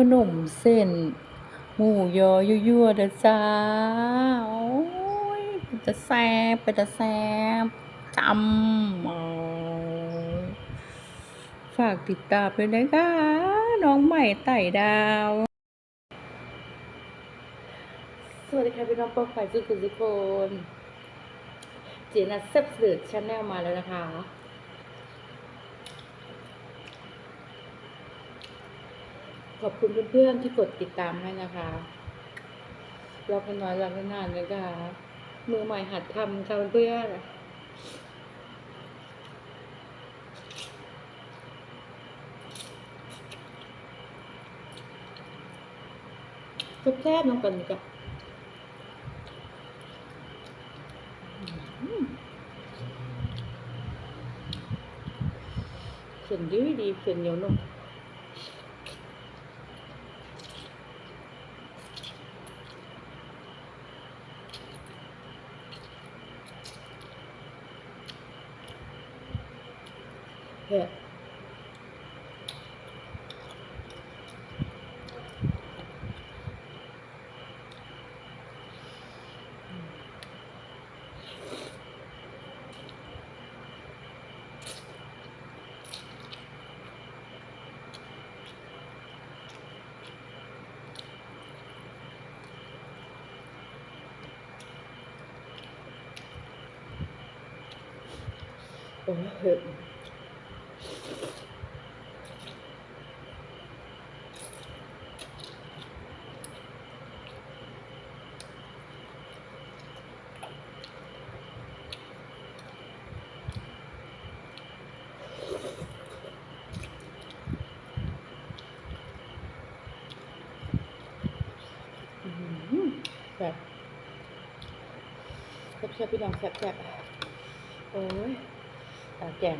ขนมเส้น หมูยอยั่วๆเด้อจ้า โอ้ยเป็นตะแซ่บเป็นตะแซ่บจำเอาฝากติดตามด้วยนะคะ น้องใหม่ไต่ดาว สวัสดีค่ะพี่น้องป้องฝ่ายสุขุมทุกคน เจนัสเซฟเสิร์ชชาแนลมาแล้วนะคะ ขอบคุณเพื่อนๆที่กดติดตามให้นะคะเรอกันน้อยรอกันนานเลยค่ะมือใหม่หัดทำค่ะเพื่อนแซ่บๆน้องกันจ้ะอืมเส้นดีดีเส้นเหนียวนุ่ม เผ็ด แบบแซ่บๆพี่น้องแซ่บๆโอ้ยแกง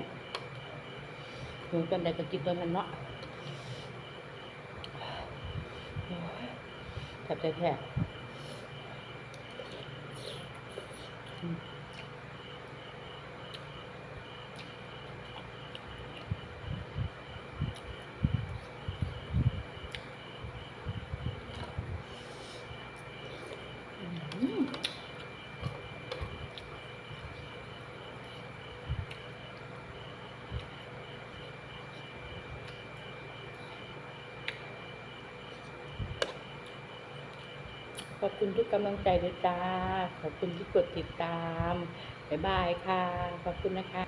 ถึงกันได้ก็กินตัวนั้นเนาะแทบจะแค่มอืม ขอบคุณทุกกำลังใจด้วยจ้า ขอบคุณที่กดติดตาม บ๊ายบายค่ะ ขอบคุณนะคะ